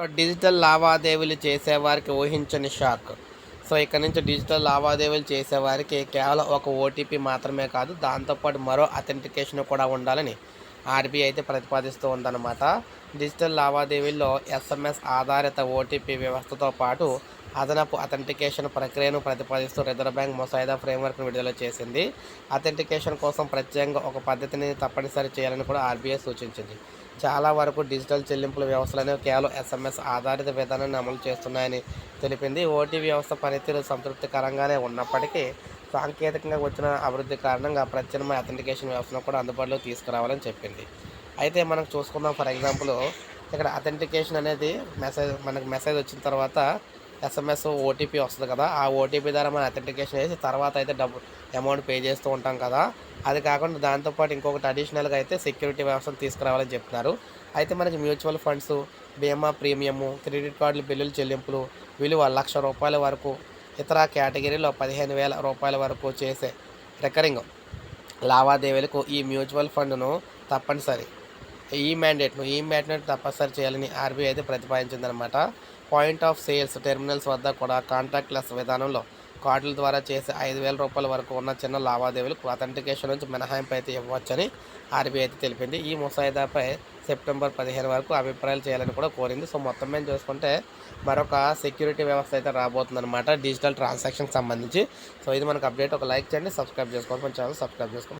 So digital లావాదేవీలు చేసేవారికి ఊహించని షాక్ సో ఇక్కడ నుంచి డిజిటల్ లావాదేవీలు చేసేవారికి కేవలం ఒక ఓటీపీ మాత్రమే కాదు దాంతోపాటు మరో అథెంటికేషన్ కూడా ఉండాలని ఆర్బీఐ అయితే ప్రతిపాదిస్తూ ఉందన్నమాట. డిజిటల్ లావాదేవీల్లో ఎస్ఎంఎస్ ఆధారిత ఓటీపీ వ్యవస్థతో పాటు అదనపు అథెంటికేషన్ ప్రక్రియను ప్రతిపాదిస్తూ రిజర్వ్ బ్యాంక్ ముసాయిదా ఫ్రేమ్వర్క్ను విడుదల చేసింది. అథెంటికేషన్ కోసం ప్రత్యేకంగా ఒక పద్ధతిని తప్పనిసరి చేయాలని కూడా ఆర్బీఐ సూచించింది. చాలా వరకు డిజిటల్ చెల్లింపుల వ్యవస్థలను కేవలం ఎస్ఎంఎస్ ఆధారిత విధానాన్ని అమలు చేస్తున్నాయని తెలిపింది. ఓటీ వ్యవస్థ పనితీరు సంతృప్తికరంగానే ఉన్నప్పటికీ సాంకేతికంగా వచ్చిన అభివృద్ధి కారణంగా ప్రత్యామ్నాయ అథెంటికేషన్ వ్యవస్థను కూడా అందుబాటులో తీసుకురావాలని చెప్పింది. అయితే మనం చూసుకుందాం. ఫర్ ఎగ్జాంపుల్ ఇక్కడ అథెంటికేషన్ అనేది మెసేజ్ మనకు మెసేజ్ వచ్చిన తర్వాత ఎస్ఎంఎస్ ఓటీపీ వస్తుంది కదా ఆ ఓటీపీ ద్వారా మనం అథెంటికేషన్ చేసి తర్వాత అయితే డబ్బు అమౌంట్ పే చేస్తూ ఉంటాం కదా. అది కాకుండా దాంతోపాటు ఇంకొకటి అడిషనల్గా అయితే సెక్యూరిటీ వ్యవస్థను తీసుకురావాలని చెప్తున్నారు. అయితే మనకి మ్యూచువల్ ఫండ్స్ బీమా ప్రీమియము క్రెడిట్ కార్డులు బిల్లులు చెల్లింపులు విలువ లక్ష రూపాయల వరకు ఇతర కేటగిరీలో పదిహేను వేల రూపాయల వరకు చేసే రికరింగ్ లావాదేవీలకు ఈ మ్యూచువల్ ఫండ్ను తప్పనిసరి. ఈ మ్యాండేట్ను ఈ మ్యాండేట్ తప్పనిసరి చేయాలని ఆర్బీఐ అయితే ప్రతిపాదించిందనమాట. పాయింట్ ఆఫ్ సేల్స్ టెర్మినల్స్ వద్ద కూడా కాంటాక్ట్లెస్ విధానంలో కార్డుల ద్వారా చేసే ఐదు వేల రూపాయల వరకు ఉన్న చిన్న లావాదేవీలకు అథెంటికేషన్ నుంచి మినహాయింపు అయితే ఇవ్వవచ్చని ఆర్బీఐ అయితే తెలిపింది. ఈ ముసాయిదాపై సెప్టెంబర్ పదిహేను వరకు అభిప్రాయాలు చేయాలని కూడా కోరింది. సో మొత్తం మీద చూసుకుంటే మరొక సెక్యూరిటీ వ్యవస్థ అయితే రాబోతుందన్నమాట డిజిటల్ ట్రాన్సాక్షన్కి సంబంధించి. సో ఇది మనకు అప్డేట్ ఒక లైక్ చేయండి సబ్స్క్రైబ్ చేసుకోండి. మన ఛానల్ సబ్స్క్రైబ్ చేసుకోండి.